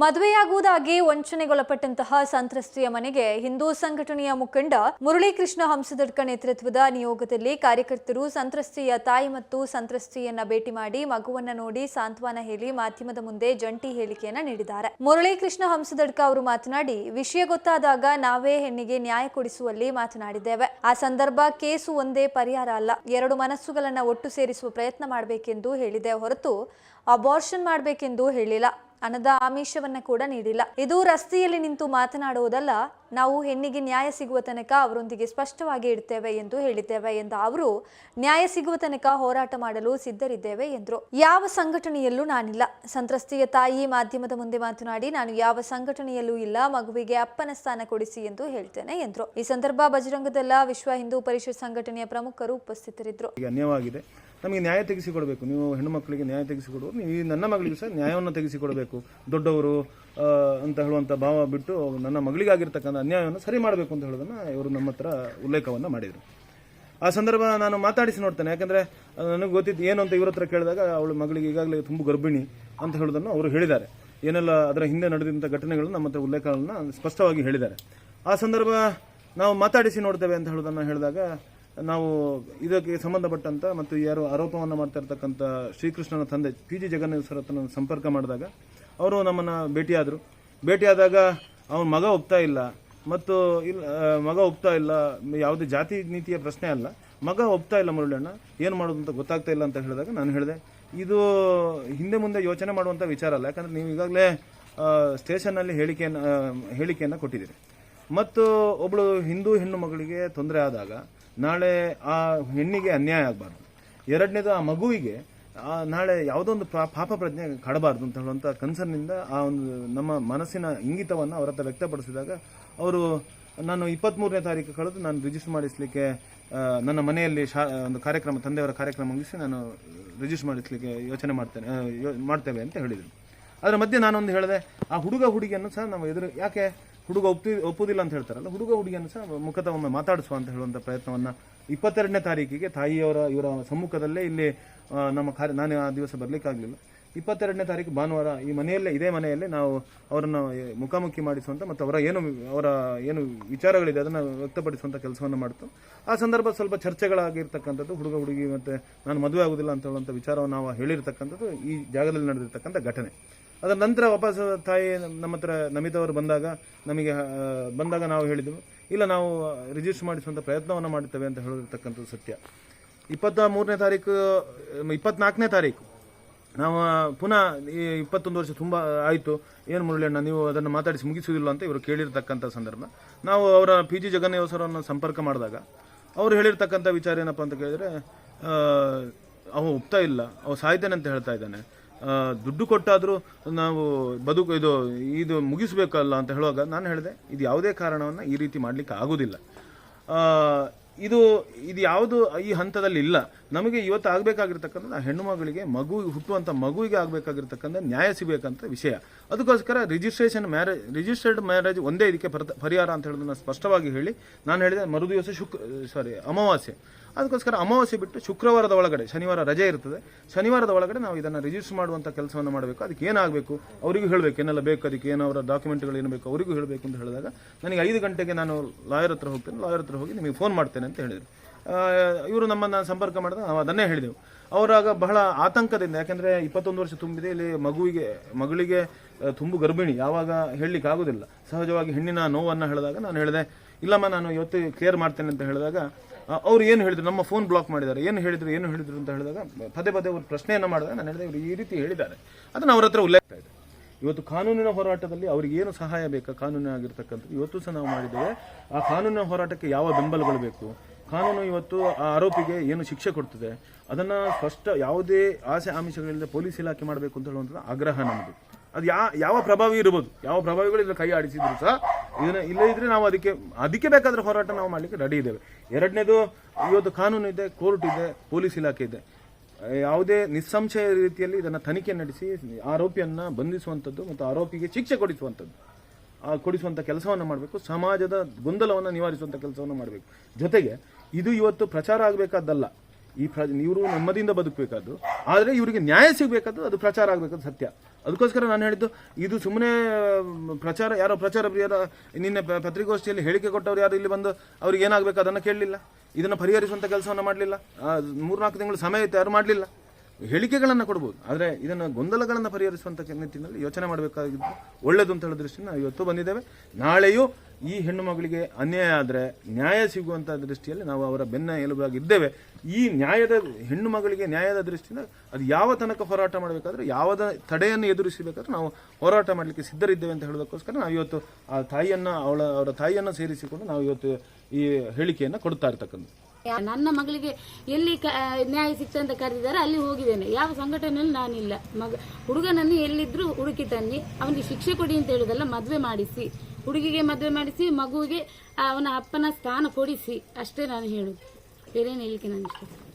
ಮದುವೆಯಾಗುವುದಾಗಿ ವಂಚನೆಗೊಳಪಟ್ಟಂತಹ ಸಂತ್ರಸ್ತೆಯ ಮನೆಗೆ ಹಿಂದೂ ಸಂಘಟನೆಯ ಮುಖಂಡ ಮುರಳೀಕೃಷ್ಣ ಹಂಸದಡ್ಕ ನೇತೃತ್ವದ ನಿಯೋಗದಲ್ಲಿ ಕಾರ್ಯಕರ್ತರು ಸಂತ್ರಸ್ತೆಯ ತಾಯಿ ಮತ್ತು ಸಂತ್ರಸ್ತೆಯನ್ನ ಭೇಟಿ ಮಾಡಿ ಮಗುವನ್ನ ನೋಡಿ ಸಾಂತ್ವನ ಹೇಳಿ ಮಾಧ್ಯಮದ ಮುಂದೆ ಜಂಟಿ ಹೇಳಿಕೆಯನ್ನ ನೀಡಿದ್ದಾರೆ. ಮುರಳೀಕೃಷ್ಣ ಹಂಸದಡ್ಕ ಅವರು ಮಾತನಾಡಿ, ವಿಷಯ ಗೊತ್ತಾದಾಗ ನಾವೇ ಹೆಣ್ಣಿಗೆ ನ್ಯಾಯ ಕೊಡಿಸುವಲ್ಲಿ ಮಾತನಾಡಿದ್ದೇವೆ. ಆ ಸಂದರ್ಭ ಕೇಸು ಒಂದೇ ಪರಿಹಾರ ಅಲ್ಲ, ಎರಡು ಮನಸ್ಸುಗಳನ್ನ ಒಟ್ಟು ಸೇರಿಸುವ ಪ್ರಯತ್ನ ಮಾಡಬೇಕೆಂದು ಹೇಳಿದೆ ಹೊರತು ಅಬಾರ್ಷನ್ ಮಾಡಬೇಕೆಂದು ಹೇಳಿಲ್ಲ. ಹಣದ ಆಮಿಷವನ್ನ ಕೂಡ ನೀಡಿಲ್ಲ. ಇದು ರಸ್ತೆಯಲ್ಲಿ ನಿಂತು ಮಾತನಾಡುವುದಲ್ಲ, ನಾವು ಹೆಣ್ಣಿಗೆ ನ್ಯಾಯ ಸಿಗುವ ತನಕ ಅವರೊಂದಿಗೆ ಸ್ಪಷ್ಟವಾಗಿ ಇಡ್ತೇವೆ ಎಂದು ಹೇಳಿದ್ದೇವೆ ಎಂದ ಅವರು, ನ್ಯಾಯ ಸಿಗುವ ತನಕ ಹೋರಾಟ ಮಾಡಲು ಸಿದ್ಧರಿದ್ದೇವೆ ಎಂದರು. ಯಾವ ಸಂಘಟನೆಯಲ್ಲೂ ನಾನಿಲ್ಲ. ಸಂತ್ರಸ್ತೆಯ ತಾಯಿ ಮಾಧ್ಯಮದ ಮುಂದೆ ಮಾತನಾಡಿ, ನಾನು ಯಾವ ಸಂಘಟನೆಯಲ್ಲೂ ಇಲ್ಲ, ಮಗುವಿಗೆ ಅಪ್ಪನ ಸ್ಥಾನ ಕೊಡಿಸಿ ಎಂದು ಹೇಳ್ತೇನೆ ಎಂದರು. ಈ ಸಂದರ್ಭ ಬಜರಂಗದಲ್ಲ ವಿಶ್ವ ಹಿಂದೂ ಪರಿಷತ್ ಸಂಘಟನೆಯ ಪ್ರಮುಖರು ಉಪಸ್ಥಿತರಿದ್ದರು. ನಮಗೆ ನ್ಯಾಯ ತೆಗೆಸಿಕೊಡಬೇಕು. ನೀವು ಹೆಣ್ಣು ಮಕ್ಕಳಿಗೆ ನ್ಯಾಯ ತೆಗೆಸಿಕೊಡುವ ನೀವು ಈ ನನ್ನ ಮಗಳಿಗೆ ಸಹ ನ್ಯಾಯವನ್ನು ತೆಗೆಸಿಕೊಡಬೇಕು. ದೊಡ್ಡವರು ಅಂತ ಹೇಳುವಂಥ ಭಾವ ಬಿಟ್ಟು ನನ್ನ ಮಗಳಿಗಾಗಿರ್ತಕ್ಕಂಥ ಅನ್ಯಾಯವನ್ನು ಸರಿ ಮಾಡಬೇಕು ಅಂತ ಹೇಳೋದನ್ನು ಇವರು ನಮ್ಮ ಹತ್ರ ಉಲ್ಲೇಖವನ್ನು ಮಾಡಿದರು. ಆ ಸಂದರ್ಭ ನಾನು ಮಾತಾಡಿಸಿ ನೋಡ್ತೇನೆ. ಯಾಕಂದರೆ ನನಗೆ ಗೊತ್ತಿದ್ದು ಏನು ಅಂತ ಇವರ ಹತ್ರ ಕೇಳಿದಾಗ ಅವಳ ಮಗಳಿಗೆ ಈಗಾಗಲೇ ತುಂಬ ಗರ್ಭಿಣಿ ಅಂತ ಹೇಳೋದನ್ನು ಅವರು ಹೇಳಿದ್ದಾರೆ. ಏನೆಲ್ಲ ಅದರ ಹಿಂದೆ ನಡೆದಂಥ ಘಟನೆಗಳು ನಮ್ಮ ಹತ್ರ ಉಲ್ಲೇಖಗಳನ್ನು ಸ್ಪಷ್ಟವಾಗಿ ಹೇಳಿದ್ದಾರೆ. ಆ ಸಂದರ್ಭ ನಾವು ಮಾತಾಡಿಸಿ ನೋಡ್ತೇವೆ ಅಂತ ಹೇಳೋದನ್ನು ಹೇಳಿದಾಗ ನಾವು ಇದಕ್ಕೆ ಸಂಬಂಧಪಟ್ಟಂತ ಮತ್ತು ಯಾರು ಆರೋಪವನ್ನು ಮಾಡ್ತಾ ಇರ್ತಕ್ಕಂಥ ಶ್ರೀಕೃಷ್ಣನ ತಂದೆ ಪಿ ಜಿ ಜಗನ್ನೇಶ್ವರ ಹತ್ರ ಸಂಪರ್ಕ ಮಾಡಿದಾಗ ಅವರು ನಮ್ಮನ್ನು ಭೇಟಿಯಾದರು. ಭೇಟಿಯಾದಾಗ ಅವನ ಮಗ ಒಪ್ತಾ ಇಲ್ಲ ಮತ್ತು ಇಲ್ಲ ಮಗ ಒಪ್ತಾ ಇಲ್ಲ, ಯಾವುದೇ ಜಾತಿ ನೀತಿಯ ಪ್ರಶ್ನೆ ಅಲ್ಲ. ಮಗ ಒಪ್ತಾ ಇಲ್ಲ ಮುರುಳಣ್ಣ, ಏನು ಮಾಡೋದು ಅಂತ ಗೊತ್ತಾಗ್ತಾ ಇಲ್ಲ ಅಂತ ಹೇಳಿದಾಗ ನಾನು ಹೇಳಿದೆ, ಇದು ಹಿಂದೆ ಮುಂದೆ ಯೋಚನೆ ಮಾಡುವಂಥ ವಿಚಾರ ಅಲ್ಲ, ಯಾಕಂದರೆ ನೀವು ಈಗಾಗಲೇ ಸ್ಟೇಷನ್ನಲ್ಲಿ ಹೇಳಿಕೆಯನ್ನು ಹೇಳಿಕೆಯನ್ನು ಕೊಟ್ಟಿದ್ದೀರಿ. ಮತ್ತು ಒಬ್ಬಳು ಹಿಂದೂ ಹೆಣ್ಣು ಮಗಳಿಗೆ ತೊಂದರೆ ಆದಾಗ ನಾಳೆ ಆ ಹೆಣ್ಣಿಗೆ ಅನ್ಯಾಯ ಆಗಬಾರ್ದು. ಎರಡನೇದು ಆ ಮಗುವಿಗೆ ನಾಳೆ ಯಾವುದೋ ಒಂದು ಪಾಪ ಪ್ರಜ್ಞೆ ಕಾಡಬಾರ್ದು ಅಂತ ಹೇಳುವಂಥ ಕನ್ಸರ್ನಿಂದ ಆ ಒಂದು ನಮ್ಮ ಮನಸ್ಸಿನ ಇಂಗಿತವನ್ನು ಅವರ ವ್ಯಕ್ತಪಡಿಸಿದಾಗ ಅವರು, ನಾನು ಇಪ್ಪತ್ತ್ಮೂರನೇ ತಾರೀಕು ಕಳೆದು ನಾನು ರಿಜಿಸ್ಟರ್ ಮಾಡಿಸಲಿಕ್ಕೆ ನನ್ನ ಮನೆಯಲ್ಲಿ ಶಾ, ಒಂದು ಕಾರ್ಯಕ್ರಮ, ತಂದೆಯವರ ಕಾರ್ಯಕ್ರಮ ಮುಗಿಸಿ ನಾನು ರಿಜಿಸ್ಟರ್ ಮಾಡಿಸಲಿಕ್ಕೆ ಯೋಚನೆ ಮಾಡ್ತೇನೆ ಮಾಡ್ತೇವೆ ಅಂತ ಹೇಳಿದರು. ಅದರ ಮಧ್ಯೆ ನಾನೊಂದು ಹೇಳಿದೆ, ಆ ಹುಡುಗ ಹುಡುಗಿಯನ್ನು ಸಹ ನಾವು ಎದುರು, ಯಾಕೆ ಹುಡುಗ ಒಪ್ಪಿ ಒಪ್ಪುದಿಲ್ಲ ಅಂತ ಹೇಳ್ತಾರಲ್ಲ, ಹುಡುಗ ಹುಡುಗಿಯನ್ನು ಸಹ ಮುಖದ ಒಮ್ಮೆ ಮಾತಾಡಿಸುವ ಅಂತ ಹೇಳುವಂಥ ಪ್ರಯತ್ನವನ್ನು ಇಪ್ಪತ್ತೆರಡನೇ ತಾರೀಕಿಗೆ ತಾಯಿಯವರ, ಇವರ ಸಮ್ಮುಖದಲ್ಲೇ ಇಲ್ಲಿ ನಮ್ಮ ಕಾರ್ಯ, ನಾನು ಆ ದಿವಸ ಬರಲಿಕ್ಕಾಗಲಿಲ್ಲ. ಇಪ್ಪತ್ತೆರಡನೇ ತಾರೀಕು ಭಾನುವಾರ ಈ ಮನೆಯಲ್ಲೇ, ಇದೇ ಮನೆಯಲ್ಲೇ ನಾವು ಅವರನ್ನು ಮುಖಾಮುಖಿ ಮಾಡಿಸುವಂಥ ಮತ್ತು ಅವರ ಏನು ಅವರ ಏನು ವಿಚಾರಗಳಿದೆ ಅದನ್ನು ವ್ಯಕ್ತಪಡಿಸುವಂಥ ಕೆಲಸವನ್ನು ಮಾಡ್ತು. ಆ ಸಂದರ್ಭ ಸ್ವಲ್ಪ ಚರ್ಚೆಗಳಾಗಿರ್ತಕ್ಕಂಥದ್ದು, ಹುಡುಗ ಹುಡುಗಿ ಮತ್ತು ನಾನು ಮದುವೆ ಆಗೋದಿಲ್ಲ ಅಂತ ಹೇಳುವಂಥ ವಿಚಾರವನ್ನು ನಾವು ಹೇಳಿರ್ತಕ್ಕಂಥದ್ದು ಈ ಜಾಗದಲ್ಲಿ ನಡೆದಿರ್ತಕ್ಕಂಥ ಘಟನೆ. ಅದರ ನಂತರ ವಾಪಸ್ ತಾಯಿ ನಮ್ಮ ಹತ್ರ ನಮಿತವರು ಬಂದಾಗ ನಮಗೆ ಬಂದಾಗ ನಾವು ಹೇಳಿದೆವು, ಇಲ್ಲ ನಾವು ರಿಜಿಸ್ಟರ್ ಮಾಡಿಸುವಂಥ ಪ್ರಯತ್ನವನ್ನು ಮಾಡುತ್ತೇವೆ ಅಂತ ಹೇಳಿರ್ತಕ್ಕಂಥದ್ದು ಸತ್ಯ. ಇಪ್ಪತ್ತ ಮೂರನೇ ತಾರೀಕು, ಇಪ್ಪತ್ನಾಲ್ಕನೇ ತಾರೀಕು, ನಾವು ಪುನಃ ಈ ಇಪ್ಪತ್ತೊಂದು ವರ್ಷ ತುಂಬ ಆಯಿತು. ಏನು ಮುರಳಿಯಣ್ಣ, ನೀವು ಅದನ್ನು ಮಾತಾಡಿಸಿ ಮುಗಿಸುವುದಿಲ್ಲ ಅಂತ ಇವರು ಕೇಳಿರ್ತಕ್ಕಂಥ ಸಂದರ್ಭ. ನಾವು ಅವರ ಪಿ ಜಿ ಜಗನ್ನೇವಸರನ್ನು ಸಂಪರ್ಕ ಮಾಡಿದಾಗ ಅವರು ಹೇಳಿರ್ತಕ್ಕಂಥ ವಿಚಾರ ಏನಪ್ಪ ಅಂತ ಕೇಳಿದರೆ ಅವು ಒಪ್ತಾ ಇಲ್ಲ, ಅವು ಸಾಯ್ತಾನೆ ಅಂತ ಹೇಳ್ತಾ ಇದ್ದಾನೆ. ದುಡ್ಡು ಕೊಟ್ಟಾದರೂ ನಾವು ಬದುಕು, ಇದು ಇದು ಮುಗಿಸ್ಬೇಕಲ್ಲ ಅಂತ ಹೇಳುವಾಗ ನಾನು ಹೇಳಿದೆ, ಇದು ಯಾವುದೇ ಕಾರಣವನ್ನು ಈ ರೀತಿ ಮಾಡಲಿಕ್ಕೆ ಆಗೋದಿಲ್ಲ. ಇದು ಇದು ಯಾವುದು ಈ ಹಂತದಲ್ಲಿ ಇಲ್ಲ. ನಮಗೆ ಇವತ್ತು ಆಗಬೇಕಾಗಿರ್ತಕ್ಕಂಥ ಹೆಣ್ಣು ಮಗಳಿಗೆ ಮಗು, ಹುಟ್ಟುವಂಥ ಮಗುವಿಗೆ ಆಗಬೇಕಾಗಿರ್ತಕ್ಕಂಥ ನ್ಯಾಯ ಸಿಗಬೇಕಂತ ವಿಷಯ. ಅದಕ್ಕೋಸ್ಕರ ರಿಜಿಸ್ಟ್ರೇಷನ್ ಮ್ಯಾರೇಜ್ ರಿಜಿಸ್ಟರ್ಡ್ ಮ್ಯಾರೇಜ್ ಒಂದೇ ಇದಕ್ಕೆ ಪರ- ಪರಿಹಾರ ಅಂತ ಹೇಳೋದನ್ನು ಸ್ಪಷ್ಟವಾಗಿ ಹೇಳಿ, ನಾನು ಹೇಳಿದೆ ಮರುದಿವಸ ಶುಕ್ ಸಾರಿ ಅಮಾವಾಸ್ಯೆ. ಅದಕ್ಕೋಸ್ಕರ ಅಮಾವಾಸ್ಯೆ ಬಿಟ್ಟು ಶುಕ್ರವಾರದ ಒಳಗಡೆ ಶನಿವಾರ ರಜೆ ಇರ್ತದೆ. ಶನಿವಾರದ ಒಳಗಡೆ ನಾವು ಇದನ್ನು ರಿಜಿಸ್ಟರ್ ಮಾಡುವಂಥ ಕೆಲಸವನ್ನು ಮಾಡಬೇಕು. ಅದಕ್ಕೆ ಏನಾಗಬೇಕು? ಅವರಿಗೂ ಹೇಳಬೇಕು, ಏನೆಲ್ಲ ಬೇಕು? ಅದಕ್ಕೆ ಏನು ಅವರ ಡಾಕ್ಯುಮೆಂಟ್ಗಳು ಏನು ಬೇಕು? ಅವರಿಗೂ ಹೇಳಬೇಕು ಅಂತ ಹೇಳಿದಾಗ ನನಗೆ ಐದು ಗಂಟೆಗೆ ನಾನು ಲಾಯರ್ ಹತ್ರ ಹೋಗ್ತೇನೆ. ಲಾಯರ್ ಹತ್ರ ಹೋಗಿ ನಿಮಗೆ ಫೋನ್ ಮಾಡ್ತೇನೆ ಅಂತ ಹೇಳಿದರು. ಇವರು ನಮ್ಮನ್ನು ಸಂಪರ್ಕ ಮಾಡಿದಾಗ ನಾವು ಅದನ್ನೇ ಹೇಳಿದೆವು. ಅವರಾಗ ಬಹಳ ಆತಂಕದಿಂದ, ಯಾಕೆಂದರೆ ಇಪ್ಪತ್ತೊಂದು ವರ್ಷ ತುಂಬಿದೆ. ಇಲ್ಲಿ ಮಗುವಿಗೆ, ಮಗಳಿಗೆ ತುಂಬು ಗರ್ಭಿಣಿ, ಯಾವಾಗ ಹೇಳಲಿಕ್ಕೆ ಆಗೋದಿಲ್ಲ. ಸಹಜವಾಗಿ ಹೆಣ್ಣಿನ ನೋವನ್ನು ಹೇಳಿದಾಗ ನಾನು ಹೇಳಿದೆ, ಇಲ್ಲಮ್ಮ, ನಾನು ಇವತ್ತು ಕ್ಲಿಯರ್ ಮಾಡ್ತೇನೆ ಅಂತ ಹೇಳಿದಾಗ ಅವ್ರು ಏನು ಹೇಳಿದ್ರು, ನಮ್ಮ ಫೋನ್ ಬ್ಲಾಕ್ ಮಾಡಿದ್ದಾರೆ, ಏನು ಹೇಳಿದ್ರು ಏನು ಹೇಳಿದ್ರು ಅಂತ ಹೇಳಿದಾಗ, ಪದೇ ಪದೇ ಅವರು ಪ್ರಶ್ನೆಯನ್ನು ಮಾಡಿದಾಗ ನಾನು ಹೇಳಿದೆ, ಇವರು ಈ ರೀತಿ ಹೇಳಿದ್ದಾರೆ. ಅದನ್ನು ಅವರ ಹತ್ರ ಉಲ್ಲೇಖ ಇದೆ ಇವತ್ತು ಕಾನೂನಿನ ಹೋರಾಟದಲ್ಲಿ ಅವ್ರಿಗೆ ಏನು ಸಹಾಯ ಬೇಕಾ? ಕಾನೂನಾಗಿರ್ತಕ್ಕಂಥದ್ದು ಇವತ್ತು ಸಹ ನಾವು ಮಾಡಿದ್ದೇವೆ, ಆ ಕಾನೂನಿನ ಹೋರಾಟಕ್ಕೆ ಯಾವ ಬೆಂಬಲಗಳು ಬೇಕು? ಕಾನೂನು ಇವತ್ತು ಆ ಆರೋಪಿಗೆ ಏನು ಶಿಕ್ಷೆ ಕೊಡ್ತದೆ? ಅದನ್ನು ಸ್ಪಷ್ಟ ಯಾವುದೇ ಆಸೆ ಆಮಿಷಗಳಿಲ್ಲದೆ ಪೊಲೀಸ್ ಇಲಾಖೆ ಮಾಡಬೇಕು ಅಂತ ಹೇಳುವಂಥದ್ದು ಆಗ್ರಹ ನಮ್ಮದು ಅದು ಯಾ, ಯಾವ ಪ್ರಭಾವಿ ಇರ್ಬೋದು, ಯಾವ ಪ್ರಭಾವಿಗಳು ಇದ್ರ ಕೈ ಆಡಿಸಿದ್ರು ಸಹ ಇದನ್ನ ಇಲ್ಲೇ ಇದ್ರೆ ನಾವು ಅದಕ್ಕೆ ಅದಕ್ಕೆ ಬೇಕಾದ್ರೆ ಹೋರಾಟ ನಾವು ಮಾಡ್ಲಿಕ್ಕೆ ರೆಡಿ ಇದ್ದೇವೆ. ಎರಡನೇದು, ಇವತ್ತು ಕಾನೂನು ಇದೆ, ಕೋರ್ಟ್ ಇದೆ, ಪೊಲೀಸ್ ಇಲಾಖೆ ಇದೆ. ಯಾವುದೇ ನಿಸ್ಸಂಶಯ ರೀತಿಯಲ್ಲಿ ಇದನ್ನು ತನಿಖೆ ನಡೆಸಿ, ಆರೋಪಿಯನ್ನ ಬಂಧಿಸುವಂಥದ್ದು ಮತ್ತು ಆರೋಪಿಗೆ ಶಿಕ್ಷೆ ಕೊಡಿಸುವಂಥದ್ದು. ಕೊಡಿಸುವಂಥ ಕೆಲಸವನ್ನು ಮಾಡಬೇಕು, ಸಮಾಜದ ಗೊಂದಲವನ್ನು ನಿವಾರಿಸುವಂಥ ಕೆಲಸವನ್ನು ಮಾಡಬೇಕು. ಜೊತೆಗೆ, ಇದು ಇವತ್ತು ಪ್ರಚಾರ ಆಗಬೇಕಾದ್ದಲ್ಲ. ಈ ಪ್ರ, ಇವರು ನೆಮ್ಮದಿಯಿಂದ ಬದುಕಬೇಕಾದ್ದು, ಆದರೆ ಇವರಿಗೆ ನ್ಯಾಯ ಸಿಗಬೇಕಾದ್ದು ಅದು ಪ್ರಚಾರ ಆಗಬೇಕಾದ್ದು ಸತ್ಯ. ಅದಕ್ಕೋಸ್ಕರ ನಾನು ಹೇಳಿದ್ದು, ಇದು ಸುಮ್ಮನೆ ಪ್ರಚಾರ, ಯಾರೋ ಪ್ರಚಾರ ಪ್ರಿಯರ, ನಿನ್ನೆ ಪತ್ರಿಕಾಗೋಷ್ಠಿಯಲ್ಲಿ ಹೇಳಿಕೆ ಕೊಟ್ಟವ್ರು ಯಾರು ಇಲ್ಲಿ ಬಂದು ಅವ್ರಿಗೆ ಏನಾಗಬೇಕು ಅದನ್ನು ಕೇಳಲಿಲ್ಲ. ಇದನ್ನು ಪರಿಹರಿಸುವಂಥ ಕೆಲಸವನ್ನು ಮಾಡಲಿಲ್ಲ. ಮೂರ್ನಾಲ್ಕು ತಿಂಗಳು ಸಮಯ ಇತ್ತು, ಯಾರು ಮಾಡಲಿಲ್ಲ. ಹೇಳಿಕೆಗಳನ್ನು ಕೊಡ್ಬೋದು. ಆದರೆ ಇದನ್ನು ಗೊಂದಲಗಳನ್ನು ಪರಿಹರಿಸುವಂಥ ನಿಟ್ಟಿನಲ್ಲಿ ಯೋಚನೆ ಮಾಡಬೇಕಾಗಿದ್ದು ಒಳ್ಳೆಯದು ಅಂತ ಹೇಳೋ ದೃಷ್ಟಿಯಿಂದ ಇವತ್ತು ಬಂದಿದ್ದೇವೆ. ನಾಳೆಯೂ ಈ ಹೆಣ್ಣು ಮಗಳಿಗೆ ಅನ್ಯಾಯ ಆದರೆ ನ್ಯಾಯ ಸಿಗುವಂಥ ದೃಷ್ಟಿಯಲ್ಲಿ ನಾವು ಅವರ ಬೆನ್ನ ಎಲುಬಾಗಿದ್ದೇವೆ ಈ ನ್ಯಾಯದ ಹೆಣ್ಣು ಮಗಳಿಗೆ ನ್ಯಾಯದ ದೃಷ್ಟಿಯಿಂದ ಅದು ಯಾವ ತನಕ ಹೋರಾಟ ಮಾಡಬೇಕಾದ್ರೆ, ಯಾವುದ ತಡೆಯನ್ನು ಎದುರಿಸಬೇಕಾದ್ರೆ ನಾವು ಹೋರಾಟ ಮಾಡಲಿಕ್ಕೆ ಸಿದ್ಧರಿದ್ದೇವೆ ಅಂತ ಹೇಳೋದಕ್ಕೋಸ್ಕರ ನಾವು ಇವತ್ತು ಆ ತಾಯಿಯನ್ನು, ಅವಳ, ಅವರ ತಾಯಿಯನ್ನು ಸೇರಿಸಿಕೊಂಡು ನಾವು ಇವತ್ತು ಈ ಹೇಳಿಕೆಯನ್ನು ಕೊಡ್ತಾ ಇರ್ತಕ್ಕಂಥ ನನ್ನ ಮಗಳಿಗೆ ಎಲ್ಲಿ ನ್ಯಾಯ ಸಿಕ್ತಂತ ಕರೆದಿದ್ದಾರೆ ಅಲ್ಲಿ ಹೋಗಿದ್ದೇನೆ. ಯಾವ ಸಂಘಟನೆಯಲ್ಲಿ ನಾನಿಲ್ಲ. ಮಗ, ಹುಡುಗನನ್ನು ಎಲ್ಲಿದ್ರು ಹುಡುಕಿ ತನ್ನಿ. ಅವನಿಗೆ ಶಿಕ್ಷೆ ಕೊಡಿ ಅಂತ ಹೇಳುದಲ್ಲ, ಮದುವೆ ಮಾಡಿಸಿ. ಹುಡುಗಿಗೆ ಮದುವೆ ಮಾಡಿಸಿ, ಮಗುವಿಗೆ ಅವನ ಅಪ್ಪನ ಸ್ಥಾನ ಕೊಡಿಸಿ. ಅಷ್ಟೇ ನಾನು ಹೇಳುದು. ಬೇರೇನು ಹೇಳಿಕೆ ನಾನು ಇಷ್ಟ